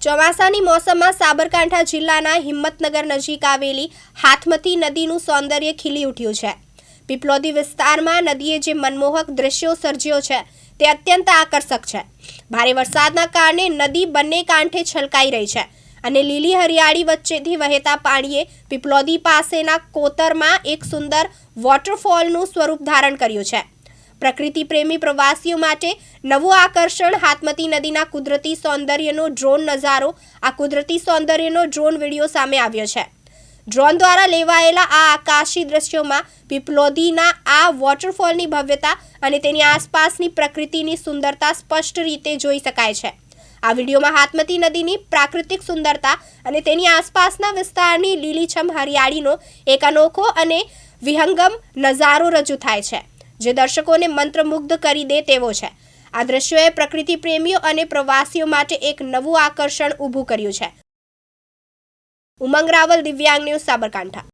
ચોમાસાની મોસમમાં સાબરકાંઠા જિલ્લાના હિંમતનગર નજીક આવેલી હાથમતી નદીનું સૌંદર્ય ખીલી ઉઠ્યું છે. પીપલોદી વિસ્તારમાં નદીએ જે મનમોહક દ્રશ્યો સર્જ્યો છે, તે અત્યંત આકર્ષક છે. ભારે વરસાદના કારણે નદી બંને કાંઠે છલકાઈ રહી છે અને લીલી હરિયાળી વચ્ચેથી વહેતા પાણીએ પીપલોદી પાસેના કોતરમાં એક સુંદર વોટરફોલનું સ્વરૂપ ધારણ કર્યું છે. પ્રકૃતિ પ્રેમી પ્રવાસીઓ માટે નવું આકર્ષણ હાથમતી નદીના કુદરતી સૌંદર્યનો ડ્રોન નજારો. આ કુદરતી સૌંદર્યનો ડ્રોન વીડિયો સામે આવ્યો છે. ડ્રોન દ્વારા લેવાયેલા આ આકાશી દ્રશ્યોમાં પીપલોદીના આ વોટરફોલની ભવ્યતા અને તેની આસપાસની પ્રકૃતિની સુંદરતા સ્પષ્ટ રીતે જોઈ શકાય છે. આ વિડીયોમાં હાથમતી નદીની પ્રાકૃતિક સુંદરતા અને તેની આસપાસના વિસ્તારની લીલીછમ હરિયાળીનો એક અનોખો અને વિહંગમ નજારો રજૂ થાય છે. જે દર્શકોને મંત્રમુગ્ધ કરી દે તેવો છે. આ દ્રશ્યોએ પ્રકૃતિ પ્રેમીઓ અને પ્રવાસીઓ માટે એક નવું આકર્ષણ ઊભું કર્યું છે. ઉમંગ રાવલ, દિવ્યાંગ ન્યૂઝ સાબરકાંઠા.